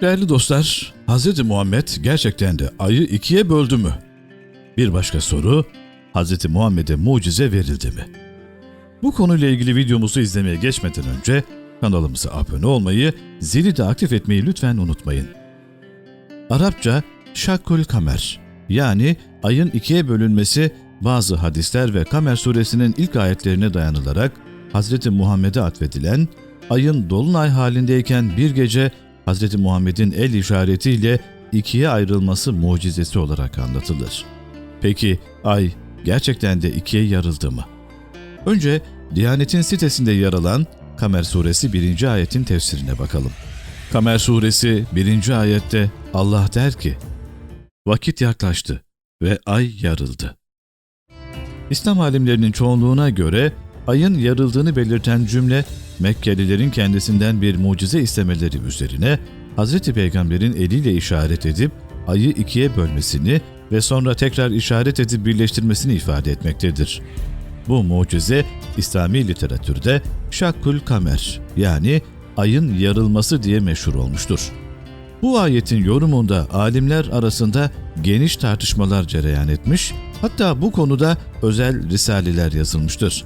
Değerli dostlar, Hz. Muhammed gerçekten de ayı ikiye böldü mü? Bir başka soru, Hz. Muhammed'e mucize verildi mi? Bu konuyla ilgili videomuzu izlemeye geçmeden önce kanalımıza abone olmayı, zili de aktif etmeyi lütfen unutmayın. Arapça Şakkul Kamer yani ayın ikiye bölünmesi bazı hadisler ve Kamer suresinin ilk ayetlerine dayanılarak Hz. Muhammed'e atfedilen ayın dolunay halindeyken bir gece Hz. Muhammed'in el işaretiyle ikiye ayrılması mucizesi olarak anlatılır. Peki ay gerçekten de ikiye yarıldı mı? Önce Diyanet'in sitesinde yer alan Kamer suresi 1. ayetin tefsirine bakalım. Kamer suresi 1. ayette Allah der ki, Vakit yaklaştı ve ay yarıldı. İslam alimlerinin çoğunluğuna göre ayın yarıldığını belirten cümle Mekkelilerin kendisinden bir mucize istemeleri üzerine Hz. Peygamber'in eliyle işaret edip ayı ikiye bölmesini ve sonra tekrar işaret edip birleştirmesini ifade etmektedir. Bu mucize İslami literatürde Şakkul Kamer yani ayın yarılması diye meşhur olmuştur. Bu ayetin yorumunda alimler arasında geniş tartışmalar cereyan etmiş, hatta bu konuda özel risaleler yazılmıştır.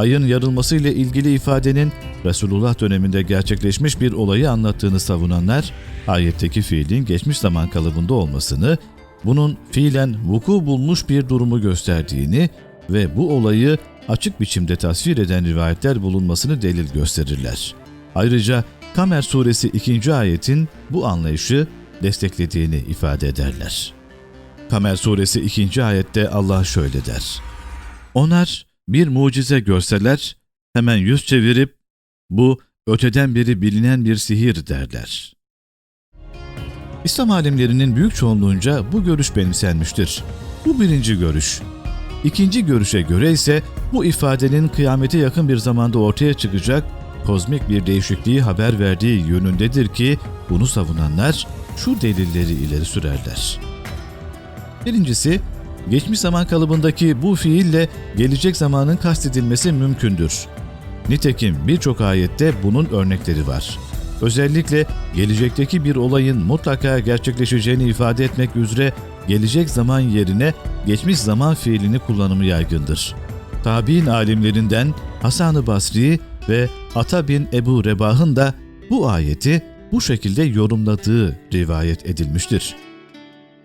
Ayın yarılması ile ilgili ifadenin Resulullah döneminde gerçekleşmiş bir olayı anlattığını savunanlar, ayetteki fiilin geçmiş zaman kalıbında olmasını, bunun fiilen vuku bulmuş bir durumu gösterdiğini ve bu olayı açık biçimde tasvir eden rivayetler bulunmasını delil gösterirler. Ayrıca Kamer suresi 2. ayetin bu anlayışı desteklediğini ifade ederler. Kamer suresi 2. ayette Allah şöyle der. Onlar bir mucize görseler hemen yüz çevirip bu öteden beri bilinen bir sihir derler. İslam alimlerinin büyük çoğunluğunca bu görüş benimsenmiştir. Bu birinci görüş. İkinci görüşe göre ise bu ifadenin kıyamete yakın bir zamanda ortaya çıkacak kozmik bir değişikliği haber verdiği yönündedir ki bunu savunanlar şu delilleri ileri sürerler. Birincisi, geçmiş zaman kalıbındaki bu fiille gelecek zamanın kastedilmesi mümkündür. Nitekim birçok ayette bunun örnekleri var. Özellikle gelecekteki bir olayın mutlaka gerçekleşeceğini ifade etmek üzere gelecek zaman yerine geçmiş zaman fiilini kullanımı yaygındır. Tabi'in alimlerinden Hasan-ı Basri ve Ata bin Ebu Rebah'ın da bu ayeti bu şekilde yorumladığı rivayet edilmiştir.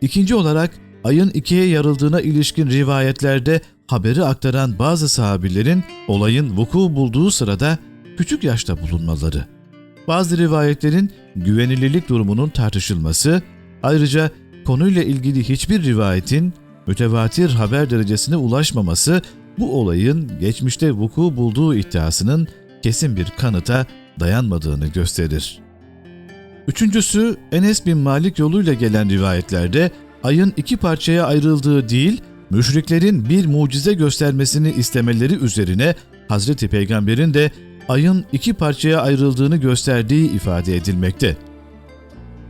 İkinci olarak ayın ikiye yarıldığına ilişkin rivayetlerde haberi aktaran bazı sahabilerin olayın vuku bulduğu sırada küçük yaşta bulunmaları. Bazı rivayetlerin güvenilirlik durumunun tartışılması, ayrıca konuyla ilgili hiçbir rivayetin mütevatir haber derecesine ulaşmaması bu olayın geçmişte vuku bulduğu iddiasının kesin bir kanıta dayanmadığını gösterir. Üçüncüsü Enes bin Malik yoluyla gelen rivayetlerde ayın iki parçaya ayrıldığı değil, müşriklerin bir mucize göstermesini istemeleri üzerine Hazreti Peygamber'in de ayın iki parçaya ayrıldığını gösterdiği ifade edilmekte.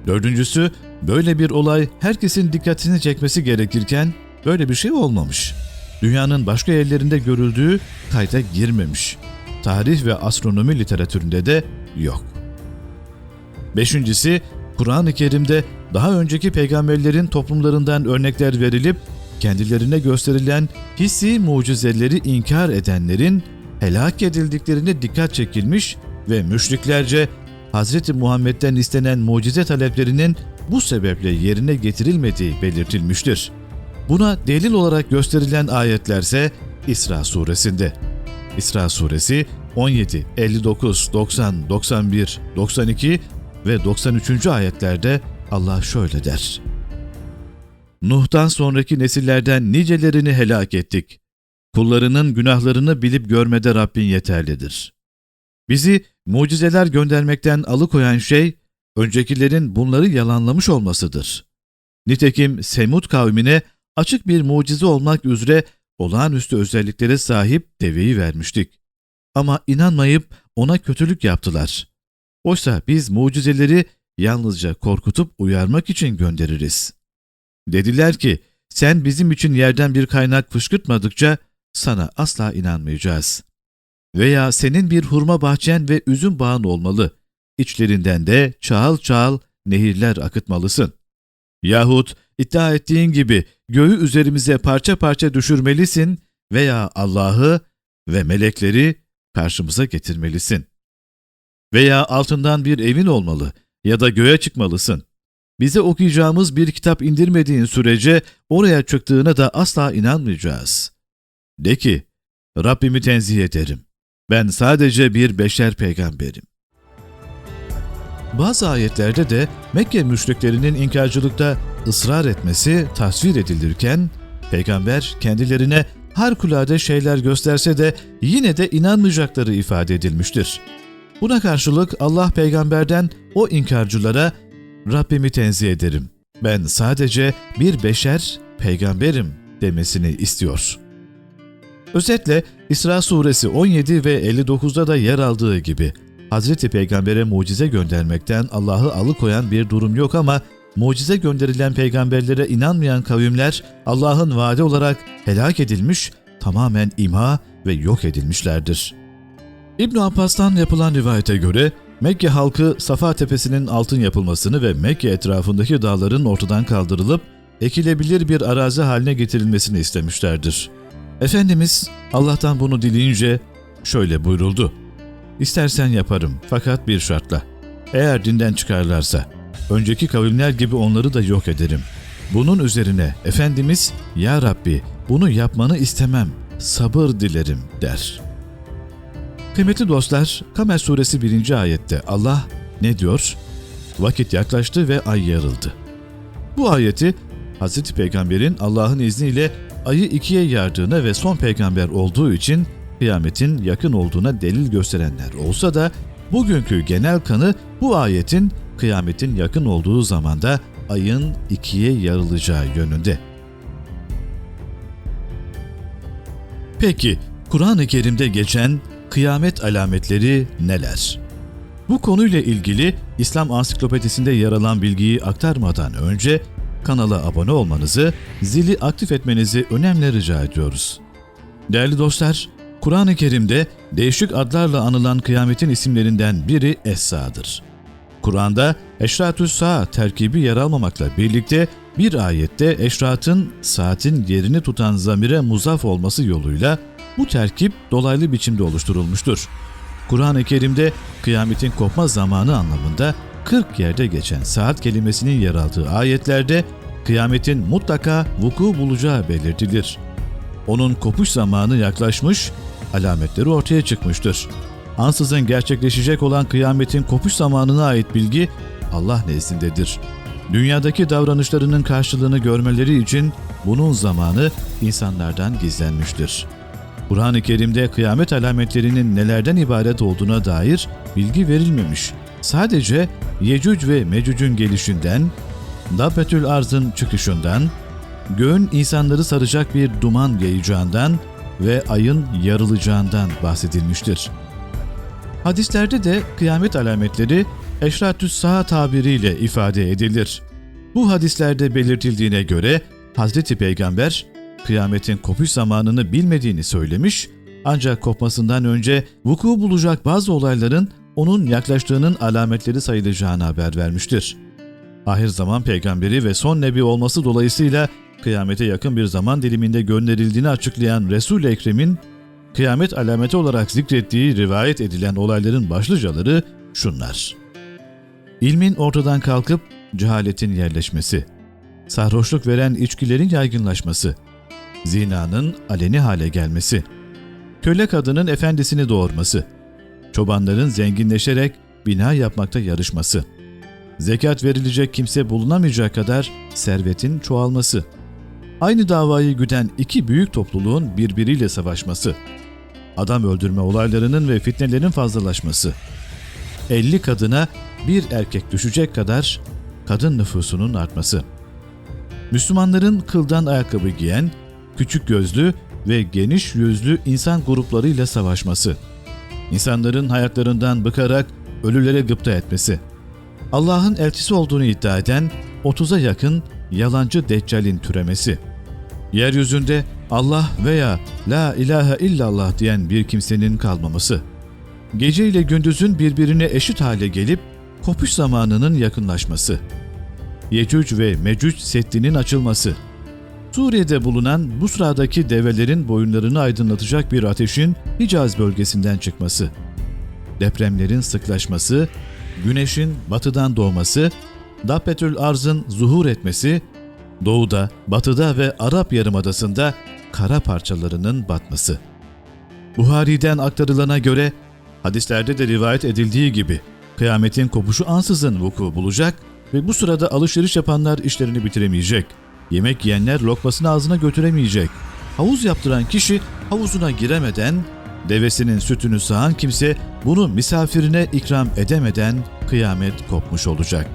Dördüncüsü, böyle bir olay herkesin dikkatini çekmesi gerekirken böyle bir şey olmamış. Dünyanın başka yerlerinde görüldüğü kayda girmemiş. Tarih ve astronomi literatüründe de yok. Beşincisi, Kur'an-ı Kerim'de daha önceki peygamberlerin toplumlarından örnekler verilip kendilerine gösterilen hissi mucizeleri inkar edenlerin helak edildiklerine dikkat çekilmiş ve müşriklerce Hz. Muhammed'den istenen mucize taleplerinin bu sebeple yerine getirilmediği belirtilmiştir. Buna delil olarak gösterilen ayetlerse İsra suresinde. İsra suresi 17, 59, 90, 91, 92 ve 93. ayetlerde Allah şöyle der. Nuh'tan sonraki nesillerden nicelerini helak ettik. Kullarının günahlarını bilip görmede Rabbin yeterlidir. Bizi mucizeler göndermekten alıkoyan şey, öncekilerin bunları yalanlamış olmasıdır. Nitekim Semud kavmine açık bir mucize olmak üzere olağanüstü özelliklere sahip deveyi vermiştik. Ama inanmayıp ona kötülük yaptılar. Oysa biz mucizeleri yalnızca korkutup uyarmak için göndeririz. Dediler ki, sen bizim için yerden bir kaynak fışkırtmadıkça sana asla inanmayacağız. Veya senin bir hurma bahçen ve üzüm bağın olmalı. İçlerinden de çağıl çağıl nehirler akıtmalısın. Yahut iddia ettiğin gibi göğü üzerimize parça parça düşürmelisin veya Allah'ı ve melekleri karşımıza getirmelisin. Veya altından bir evin olmalı ya da göğe çıkmalısın. Bize okuyacağımız bir kitap indirmediğin sürece oraya çıktığına da asla inanmayacağız. De ki, Rabbimi tenzih ederim. Ben sadece bir beşer peygamberim. Bazı ayetlerde de Mekke müşriklerinin inkarcılıkta ısrar etmesi tasvir edilirken, peygamber kendilerine harikulade şeyler gösterse de yine de inanmayacakları ifade edilmiştir. Buna karşılık Allah peygamberden o inkarcılara Rabbimi tenzih ederim. Ben sadece bir beşer peygamberim demesini istiyor. Özetle İsra suresi 17 ve 59'da da yer aldığı gibi Hazreti Peygamber'e mucize göndermekten Allah'ı alıkoyan bir durum yok ama mucize gönderilen peygamberlere inanmayan kavimler Allah'ın vaadi olarak helak edilmiş, tamamen imha ve yok edilmişlerdir. İbn Abbas'tan yapılan rivayete göre Mekke halkı Safa Tepesi'nin altın yapılmasını ve Mekke etrafındaki dağların ortadan kaldırılıp ekilebilir bir arazi haline getirilmesini istemişlerdir. Efendimiz Allah'tan bunu dileyince şöyle buyuruldu. İstersen yaparım fakat bir şartla. Eğer dinden çıkarlarsa önceki kavimler gibi onları da yok ederim. Bunun üzerine Efendimiz Ya Rabbi bunu yapmanı istemem, sabır dilerim der. Kıymetli dostlar, Kamer suresi 1. ayette Allah ne diyor? Vakit yaklaştı ve ay yarıldı. Bu ayeti Hz. Peygamber'in Allah'ın izniyle ayı ikiye yardığına ve son peygamber olduğu için kıyametin yakın olduğuna delil gösterenler olsa da bugünkü genel kanı bu ayetin kıyametin yakın olduğu zamanda ayın ikiye yarılacağı yönünde. Peki Kur'an-ı Kerim'de geçen kıyamet alametleri neler? Bu konuyla ilgili İslam Ansiklopedisinde yer alan bilgiyi aktarmadan önce kanala abone olmanızı, zili aktif etmenizi önemli rica ediyoruz. Değerli dostlar, Kur'an-ı Kerim'de değişik adlarla anılan kıyametin isimlerinden biri Es-Sa'dır. Kur'an'da Eşratü Sa terkibi yer almamakla birlikte bir ayette eşratın saatin yerini tutan zamire muzaf olması yoluyla bu terkip dolaylı biçimde oluşturulmuştur. Kur'an-ı Kerim'de kıyametin kopma zamanı anlamında 40 yerde geçen saat kelimesinin yer aldığı ayetlerde kıyametin mutlaka vuku bulacağı belirtilir. Onun kopuş zamanı yaklaşmış, alametleri ortaya çıkmıştır. Ansızın gerçekleşecek olan kıyametin kopuş zamanına ait bilgi Allah nezdindedir. Dünyadaki davranışlarının karşılığını görmeleri için bunun zamanı insanlardan gizlenmiştir. Kur'an-ı Kerim'de kıyamet alametlerinin nelerden ibaret olduğuna dair bilgi verilmemiş. Sadece Yecüc ve Mecüc'ün gelişinden, Dabbetül Arz'ın çıkışından, göğün insanları saracak bir duman yayacağından ve ayın yarılacağından bahsedilmiştir. Hadislerde de kıyamet alametleri eşratüs saha tabiriyle ifade edilir. Bu hadislerde belirtildiğine göre Hazreti Peygamber kıyametin kopuş zamanını bilmediğini söylemiş ancak kopmasından önce vuku bulacak bazı olayların onun yaklaştığının alametleri sayılacağını haber vermiştir. Ahir zaman peygamberi ve son nebi olması dolayısıyla kıyamete yakın bir zaman diliminde gönderildiğini açıklayan Resul-i Ekrem'in kıyamet alameti olarak zikrettiği rivayet edilen olayların başlıcaları şunlar. İlmin ortadan kalkıp cehaletin yerleşmesi, sarhoşluk veren içkilerin yaygınlaşması, zinanın aleni hale gelmesi, köle kadının efendisini doğurması, çobanların zenginleşerek bina yapmakta yarışması, zekat verilecek kimse bulunamayacak kadar servetin çoğalması, aynı davayı güden iki büyük topluluğun birbiriyle savaşması, adam öldürme olaylarının ve fitnelerin fazlalaşması, 50 kadına bir erkek düşecek kadar kadın nüfusunun artması, Müslümanların kıldan ayakkabı giyen, küçük gözlü ve geniş yüzlü insan gruplarıyla savaşması, insanların hayatlarından bıkarak ölülere gıpta etmesi, Allah'ın elçisi olduğunu iddia eden 30'a yakın yalancı deccalin türemesi, yeryüzünde Allah veya La ilahe illallah diyen bir kimsenin kalmaması, gece ile gündüzün birbirine eşit hale gelip kopuş zamanının yakınlaşması, Yecüc ve Mecüc Seddi'nin açılması, Suriye'de bulunan Busra'daki develerin boyunlarını aydınlatacak bir ateşin Hicaz bölgesinden çıkması, depremlerin sıklaşması, güneşin batıdan doğması, Dabbetül Arz'ın zuhur etmesi, doğuda, batıda ve Arap Yarımadası'nda kara parçalarının batması. Buhari'den aktarılana göre hadislerde de rivayet edildiği gibi kıyametin kopuşu ansızın vuku bulacak ve bu sırada alışveriş yapanlar işlerini bitiremeyecek. Yemek yiyenler lokmasını ağzına götüremeyecek. Havuz yaptıran kişi havuzuna giremeden, devesinin sütünü sağan kimse bunu misafirine ikram edemeden kıyamet kopmuş olacak.